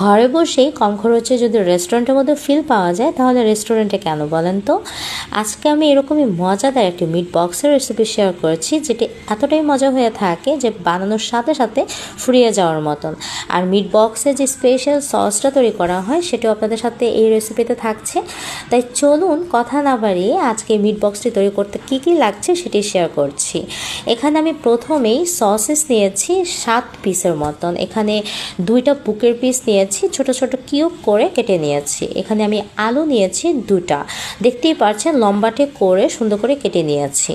ঘরে বসেই কম খরচে যদি রেস্টুরেন্টের মধ্যে ফিল পাওয়া যায়, তাহলে রেস্টুরেন্টে কেন বলেন তো? আজকে আমি এরকমই মজাদার একটি মিট বক্সের রেসিপি শেয়ার করেছি, যেটি এতটাই মজা হয়ে থাকে যে বানানোর সাথে সাথে ফুরিয়ে যাওয়ার মতন। আর মিট বক্সে যে স্পেশাল সসটা তৈরি করা হয়, সেটাও আপনাদের সাথে এই রেসিপিতে থাকছে। তাই চলুন কথা না বাড়িয়ে আজকে মিট বক্সটি তৈরি করতে কী কী লাগছে সেটি শেয়ার করছি। এখানে আমি প্রথমেই সসেস নিয়েছি সাত পিসের মতন। এখানে দুইটা বুকের পিস নিয়েছি, ছোট ছোট কিউব করে কেটে নিয়েছি। এখানে আমি আলু নিয়েছি দুটা। দেখতেই পাচ্ছেন লম্বাটে করে সুন্দর করে কেটে নিয়েছি।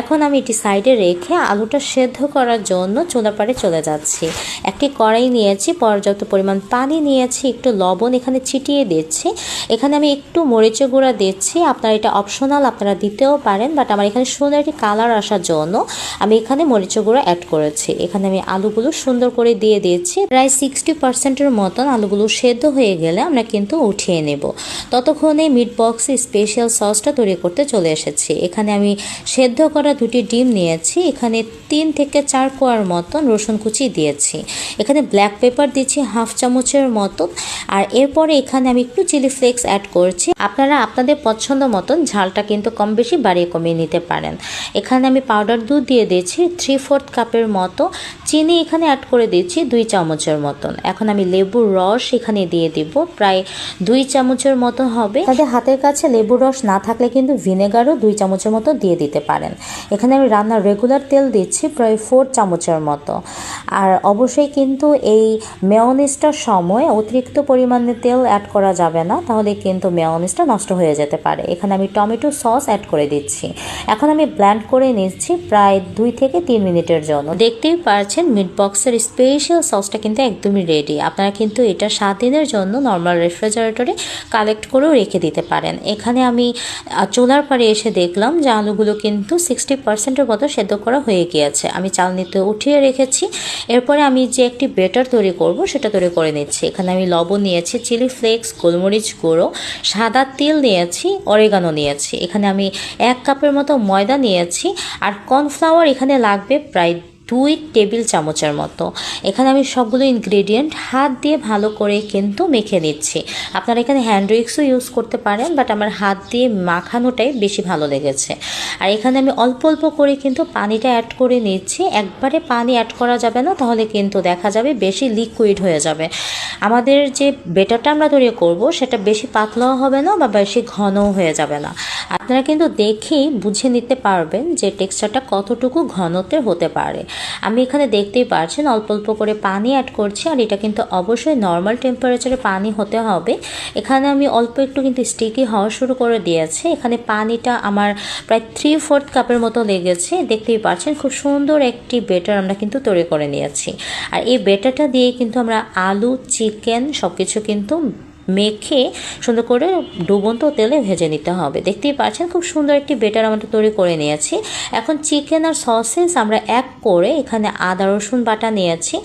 এখন আমি এটি সাইডে রেখে আলুটা সেদ্ধ করার জন্য চুলা পাড়ে চলে যাচ্ছি। একটি কড়াই নিয়েছি, পর্যাপ্ত পরিমাণ পানি নিয়েছি, একটু লবণ এখানে ছিটিয়ে দিচ্ছি। এখানে আমি একটু মরিচের গুঁড়া দিচ্ছি। আপনারা এটা অপশনাল, আপনারা দিতেও পারেন, বাট আমার এখানে সুন্দর একটি কালার আসার জন্য আমি এখানে মরিচের গুঁড়া অ্যাড করেছি। এখানে আমি আলুগুলো সুন্দর করে দিয়ে দিয়েছি প্রায় সিক্সটি পার্সেন্টের মতন আলুগুলো সেদ্ধ হয়ে গেলে আমরা কিন্তু উঠিয়ে নেব। ততক্ষণে মিট বক্সে স্পেশাল সসটা তৈরি করতে চলে এসেছি। এখানে আমি সেদ্ধ করা দুটি ডিম নিয়েছি। এখানে তিন থেকে চার কোয়ার মতন রসুন কুচি দিয়েছি। এখানে ব্ল্যাক পেপার দিচ্ছি হাফ চামচের মতন। আর এরপরে এখানে আমি একটু চিলি ফ্লেক্স অ্যাড করছি। আপনারা আপনাদের পছন্দ মতন ঝালটা কিন্তু কম বেশি বাড়িয়ে কমিয়ে নিতে পারেন। এখানে আমি পাউডার দুধ দিয়ে দিয়েছি থ্রি ফোর্থ কাপের মতো। চিনি এখানে অ্যাড করে দিচ্ছি দুই চামচের মতন। এখন আমি লেবুর রস এখানে দিয়ে দিব। প্রায় দুই চামচের মতো হবে। তাদের হাতের কাছে লেবুর রস না থাকলে কিন্তু ভিনেগারও দুই চামচের মতো দিয়ে দিতে পারেন। এখানে আমি রান্নার রেগুলার তেল দিচ্ছি, প্রায় ফোর চামচের মতো। আর অবশ্যই কিন্তু এই মেয়নিজটার সময় অতিরিক্ত পরিমাণে তেল অ্যাড করা যাবে না, তাহলে কিন্তু মেয়নিজটা নষ্ট হয়ে যেতে পারে। এখানে আমি টমেটো সস অ্যাড করে দিচ্ছি। এখন আমি ব্ল্যান্ড করে নিচ্ছি প্রায় দুই থেকে তিন মিনিটের জন্য। দেখতেই পারছেন মিট বক্সের স্পেশাল সসটা কিন্তু একদমই রেডি আপনারা কিন্তু এটা সাত দিনের জন্য নর্মাল রেফ্রিজারেটরে কালেক্ট করেও রেখে দিতে পারেন। এখানে আমি চুলার পাড়ে এসে দেখলাম যে আলুগুলো কিন্তু সিক্সটি পার্সেন্টের মতো সেদ্ধ করা হয়ে গিয়েছে। আমি চালনিতে উঠিয়ে রেখেছি। এরপরে আমি যে একটি বেটার তৈরি করব সেটা তৈরি করে নিচ্ছি। এখানে আমি লবণ নিয়েছি চিলি ফ্লেক্স গোলমরিচ গুঁড়ো, সাদা তিল নিয়েছি অরেগানো নিয়েছি। এখানে আমি এক কাপের মতো ময়দা নিয়েছি। আর কর্নফ্লাওয়ার এখানে লাগবে প্রায় দুই টেবিল চামচের মতো। এখানে আমি সবগুলো ইনগ্রেডিয়েন্ট হাত দিয়ে ভালো করে কিন্তু মেখে নিচ্ছি। আপনারা এখানে হ্যান্ড উইক্সও ইউজ করতে পারেন বাট আমার হাত দিয়ে মাখানোটাই বেশি ভালো লেগেছে। আর এখানে আমি অল্প অল্প করে কিন্তু পানিটা অ্যাড করে নিচ্ছি। একবারে পানি অ্যাড করা যাবে না, তাহলে কিন্তু দেখা যাবে বেশি লিকুইড হয়ে যাবে। আমাদের যে বেটারটা আমরা তৈরি করব, সেটা বেশি পাতলাও হবে না বা বেশি ঘনও হয়ে যাবে না। আপনারা কিন্তু দেখেই বুঝে নিতে পারবেন যে টেক্সচারটা কতটুকু ঘনতে হতে পারে। আমি এখানে দেখতেই পারছেন, অল্প অল্প করে পানি অ্যাড করছি আর এটা কিন্তু অবশ্যই নর্মাল টেম্পারেচারে পানি হতে হবে। এখানে আমি অল্প একটু কিন্তু স্টিকি হওয়া শুরু করে দিয়েছে। এখানে পানিটা আমার প্রায় থ্রি ফোর্থ কাপের মতো লেগেছে। দেখতেই পাচ্ছেন খুব সুন্দর একটি বেটার আমরা কিন্তু তৈরি করে নিয়েছি। আর এই বেটারটা দিয়ে কিন্তু আমরা আলু চিকেন সব কিছু কিন্তু মেখে সুন্দর করে ডুবন্ত তেলে ভেজে নিতে হবে। দেখতেই পাচ্ছেন, খুব সুন্দর একটি বেটার আমরা তৈরি করে নিয়েছি। এখন চিকেন আর সসেস আমরা এক করে এখানে আদা, রসুন বাটা নিয়েছি,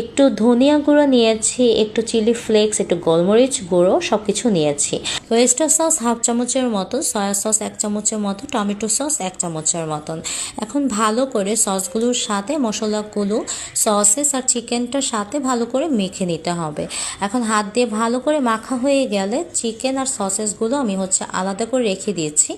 একটু ধনিয়া গুঁড়ো নিয়েছি, একটু চিলি ফ্লেক্স, একটু গোলমরিচ গুঁড়ো সব কিছু নিয়েছি। ওয়েস্টার সস হাফ চামচের মতো, সয়া সস এক চামচের মতো, টমেটো সস এক চামচের মতন। এখন ভালো করে সসগুলোর সাথে মশলাগুলো, সসেস আর চিকেনটার সাথে ভালো করে মেখে নিতে হবে। এখন হাত দিয়ে ভালো করে মাখা হয়ে গেলে চিকেন আর সসেসগুলো আমি হচ্ছে আলাদা করে রেখে দিয়েছি।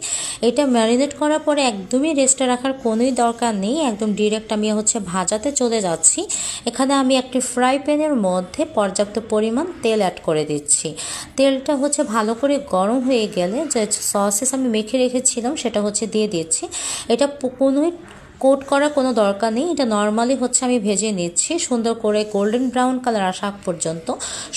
এটা ম্যারিনেট করার পরে একদমই রেস্টে রাখার কোনোই দরকার নেই। একদম ডিরেক্ট আমি হচ্ছে ভাজাতে চলে যাচ্ছি। এখানে আমি একটি ফ্রাই প্যানের মধ্যে পর্যাপ্ত পরিমাণ তেল অ্যাড করে দিচ্ছি। তেলটা হচ্ছে ভালো করে গরম হয়ে গেলে যে সসেস আমি মেখে রেখেছিলাম সেটা হচ্ছে দিয়ে দিচ্ছি। এটা কোনোই কোট করার কোনো দরকার নেই। এটা নর্মালি হচ্ছে আমি ভেজে নিচ্ছি। সুন্দর করে গোল্ডেন ব্রাউন কালার আসা পর্যন্ত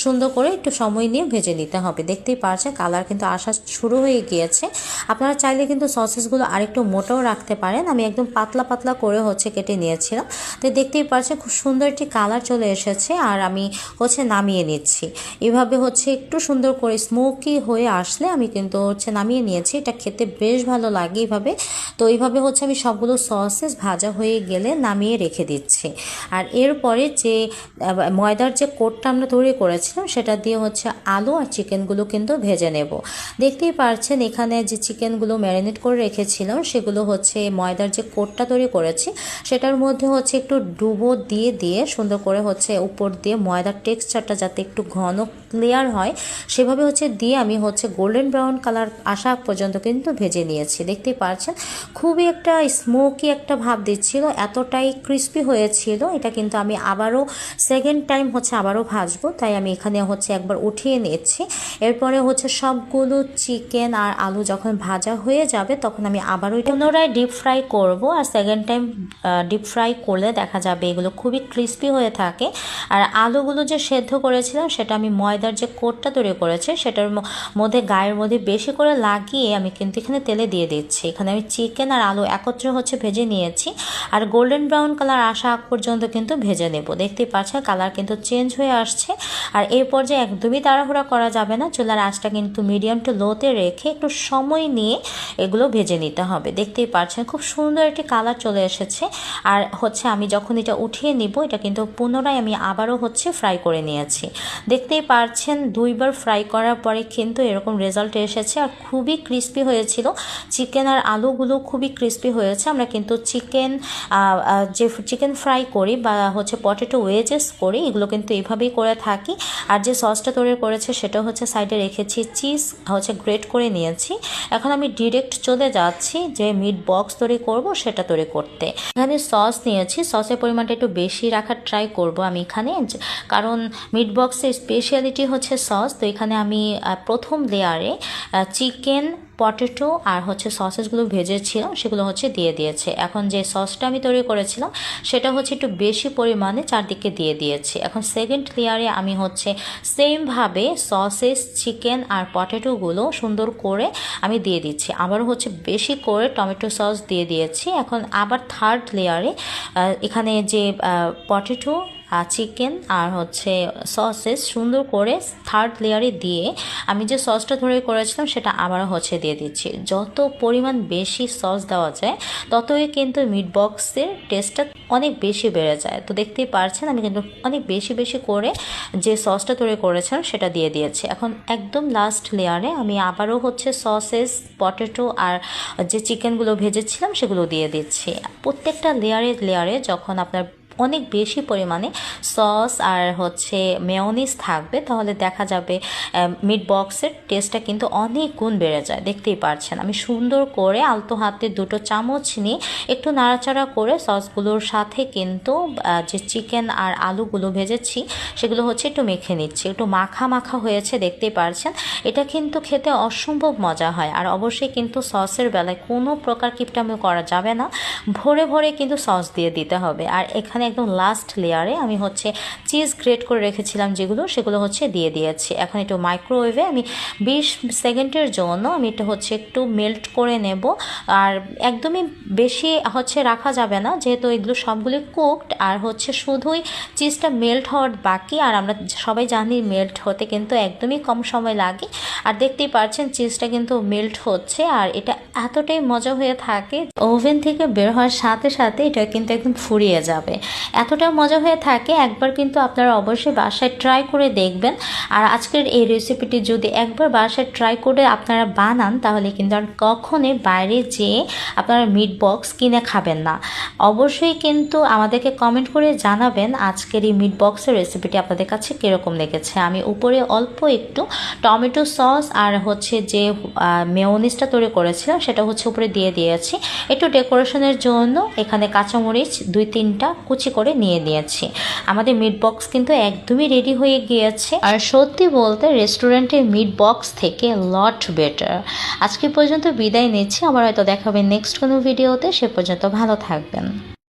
সুন্দর করে একটু সময় নিয়ে ভেজে নিতে হবে। দেখতেই পারছেন কালার কিন্তু আসা শুরু হয়ে গিয়েছে। আপনারা চাইলে কিন্তু সসেসগুলো আরেকটু মোটাও রাখতে পারেন। আমি একদম পাতলা পাতলা করে হচ্ছে কেটে নিয়েছিলাম। তো দেখতেই পারছেন খুব সুন্দর একটি কালার চলে এসেছে আর আমি হচ্ছে নামিয়ে নিচ্ছি। এভাবে হচ্ছে একটু সুন্দর করে স্মোকি হয়ে আসলে আমি কিন্তু হচ্ছে নামিয়ে নিয়েছি। এটা খেতে বেশ ভালো লাগে এইভাবে তো এইভাবে হচ্ছে আমি সবগুলো সসেস ভাজা হয়ে গেলে নামিয়ে রেখে দিচ্ছি। আর এরপরে যে ময়দার যে কোটটা আমরা তৈরি করেছিলাম, সেটা দিয়ে হচ্ছে আলু আর চিকেনগুলো কিন্তু ভেজে নেব। দেখতেই পারছেন, এখানে যে চিকেনগুলো ম্যারিনেট করে রেখেছিলাম, সেগুলো হচ্ছে ময়দার যে কোটটা তৈরি করেছি, সেটার মধ্যে হচ্ছে একটু ডুবো দিয়ে দিয়ে সুন্দর করে হচ্ছে উপর দিয়ে ময়দার টেক্সচারটা যাতে একটু ঘন ক্লিয়ার হয়, সেভাবে হচ্ছে দিয়ে আমি হচ্ছে গোল্ডেন ব্রাউন কালার আসা পর্যন্ত কিন্তু ভেজে নিয়েছি। দেখতেই পারছেন? খুবই একটা স্মোকি একটা ভাব দিচ্ছিল, এতটাই ক্রিস্পি হয়েছিল। এটা কিন্তু আমি আবারও সেকেন্ড টাইম হচ্ছে আবারও ভাজবো, তাই আমি এখানে হচ্ছে একবার উঠিয়ে নিচ্ছি। এরপরে হচ্ছে সবগুলো চিকেন আর আলু যখন ভাজা হয়ে যাবে, তখন আমি আবারও পুনরায় ডিপ ফ্রাই করব। আর সেকেন্ড টাইম ডিপ ফ্রাই করলে দেখা যাবে এগুলো খুবই ক্রিস্পি হয়ে থাকে। আর আলুগুলো যে সেদ্ধ করেছিলাম, সেটা আমি ময়দার যে কোটটা তৈরি করেছে, সেটার মধ্যে গায়ের মধ্যে বেশি করে লাগিয়ে আমি কিন্তু এখানে তেলে দিয়ে দিচ্ছি। এখানে আমি চিকেন আর আলু একত্রে হচ্ছে ভেজে নিয়েছি। আর গোল্ডেন ব্রাউন কালার আসা আগ পর্যন্ত কিন্তু ভেজে নেব। দেখতেই পাচ্ছেন কালার কিন্তু চেঞ্জ হয়ে আসছে। আর এই পর্যায়ে একদমই তাড়াহুড়া করা যাবে না। চুলার আঁচটা কিন্তু মিডিয়াম টু লোতে রেখে একটু সময় নিয়ে এগুলো ভেজে নিতে হবে। দেখতেই পাচ্ছেন খুব সুন্দর একটি কালার চলে এসেছে। আর হচ্ছে আমি যখন এটা উঠিয়ে নিব, এটা কিন্তু পুনরায় আমি আবারও হচ্ছে ফ্রাই করে নিয়েছি। দেখতেই পারছেন দুইবার ফ্রাই করার পরে কিন্তু এরকম রেজাল্ট এসেছে আর খুবই ক্রিস্পি হয়েছিল। চিকেন আর আলুগুলো খুবই ক্রিস্পি হয়েছে। আমরা কিন্তু চিকেন যে চিকেন ফ্রাই করি বা হচ্ছে পটেটো ওয়েজেস করি, এগুলো কিন্তু এভাবেই করে থাকি। আর যে সসটা তৈরি করেছে সেটা হচ্ছে সাইডে রেখেছি চিজ হচ্ছে গ্রেট করে নিয়েছি। এখন আমি ডিরেক্ট চলে যাচ্ছি যে মিট বক্স তৈরি করব সেটা তৈরি করতে। এখানে সস নিয়েছি সসের পরিমাণটা একটু বেশি রাখার ট্রাই করব আমি এখানে। কারণ মিট বক্সের স্পেশালিটি হচ্ছে সস, তো এখানে আমি প্রথম লেয়ারে চিকেন পটেটো আর হচ্ছে সসেসগুলো ভেজেছিলাম, সেগুলো হচ্ছে দিয়ে দিয়েছে। এখন যে সসটা আমি তৈরি করেছিলাম, সেটা হচ্ছে একটু বেশি পরিমাণে চারদিকে দিয়ে দিয়েছি। এখন সেকেন্ড লেয়ারে আমি হচ্ছে সেমভাবে সসেস চিকেন আর পটেটোগুলো সুন্দর করে আমি দিয়ে দিচ্ছি। আবারও হচ্ছে বেশি করে টমেটো সস দিয়ে দিয়েছি। এখন আবার থার্ড লেয়ারে এখানে যে পটেটো চিকেন আর হচ্ছে সসেস সুন্দর করে থার্ড লেয়ারে দিয়ে আমি যে সসটা তৈরি করেছিলাম সেটা আবারও হচ্ছে দিয়ে দিচ্ছি। যত পরিমাণ বেশি সস দেওয়া যায়, ততই কিন্তু মিট বক্সের টেস্টটা অনেক বেশি বেড়ে যায়। তো দেখতেই পারছেন, আমি কিন্তু অনেক বেশি বেশি করে যে সসটা তৈরি করেছিলাম সেটা দিয়ে দিয়েছি। এখন একদম লাস্ট লেয়ারে আমি আবারও হচ্ছে সসেস পটেটো আর যে চিকেনগুলো ভেজেছিলাম সেগুলো দিয়ে দিচ্ছি। প্রত্যেকটা লেয়ারে লেয়ারে যখন আপনার অনেক বেশি পরিমাণে সস আর হচ্ছে মেয়নিজ থাকবে, তাহলে দেখা যাবে মিট বক্সের টেস্টটা কিন্তু অনেক গুণ বেড়ে যায়, দেখতেই পারছেন। আমি সুন্দর করে আলতো হাতে দুটো চামচ নিয়ে একটু নাড়াচাড়া করে সসগুলোর সাথে কিন্তু যে চিকেন আর আলুগুলো ভেজেছি, সেগুলো হচ্ছে একটু মেখে নিচ্ছি। একটু মাখা মাখা হয়েছে, দেখতেই পারছেন। এটা কিন্তু খেতে অসম্ভব মজা হয়, আর অবশ্যই কিন্তু সসের বেলায় কোনো প্রকার কিপটামি করা যাবে না। ভরে ভরে কিন্তু সস দিয়ে দিতে হবে। আর এখানে একদম লাস্ট লেয়ারে আমি হচ্ছে চিজ গ্রেট করে রেখেছিলাম যেগুলো, সেগুলো হচ্ছে দিয়ে দিয়েছি। এখন একটু মাইক্রোওয়েভে আমি বিশ সেকেন্ডের জন্য আমি এটা হচ্ছে একটু মেল্ট করে নেব। আর একদমই বেশি হচ্ছে রাখা যাবে না, যেহেতু এগুলো সবগুলি কুকড আর হচ্ছে শুধুই চিজটা মেল্ট হওয়ার বাকি, আর আমরা সবাই জানি মেল্ট হতে কিন্তু একদমই কম সময় লাগে। আর দেখতেই পারছেন চিজটা কিন্তু মেল্ট হচ্ছে, আর এটা এতটাই মজা হয়ে থাকে ওভেন থেকে বের হওয়ার সাথে সাথে এটা কিন্তু একদম ফুরিয়ে যাবে। এতটা মজা হয়ে থাকে, একবার কিন্তু আপনারা অবশ্যই বাসায় ট্রাই করে দেখবেন। আর আজকের এই রেসিপিটি যদি একবার বাসায় ট্রাই করে আপনারা বানান, তাহলে কিন্তু আর কখনোই বাইরে যেয়ে আপনারা মিট বক্স কিনে খাবেন না। অবশ্যই কিন্তু আমাদেরকে কমেন্ট করে জানাবেন আজকের এই মিট বক্সের রেসিপিটি আপনাদের কাছে কীরকম লেগেছে। আমি উপরে অল্প একটু টমেটো সস আর হচ্ছে যে মেয়নিসটা তৈরি করেছিলাম, সেটা হচ্ছে উপরে দিয়ে দিয়েছি। একটু ডেকোরেশনের জন্য এখানে কাঁচামরিচ দুই তিনটা, কুচি করে নিয়ে নিয়েছি। আমাদের মিট বক্স কিন্তু একদমই রেডি হয়ে গিয়েছে। আর সত্যি বলতে রেস্টুরেন্টের মিট বক্স থেকে লট বেটার আজকে পর্যন্ত বিদায় নিচ্ছি। আবার হয়তো দেখাবে নেক্সট কোনো ভিডিওতে সে পর্যন্ত ভালো থাকবেন।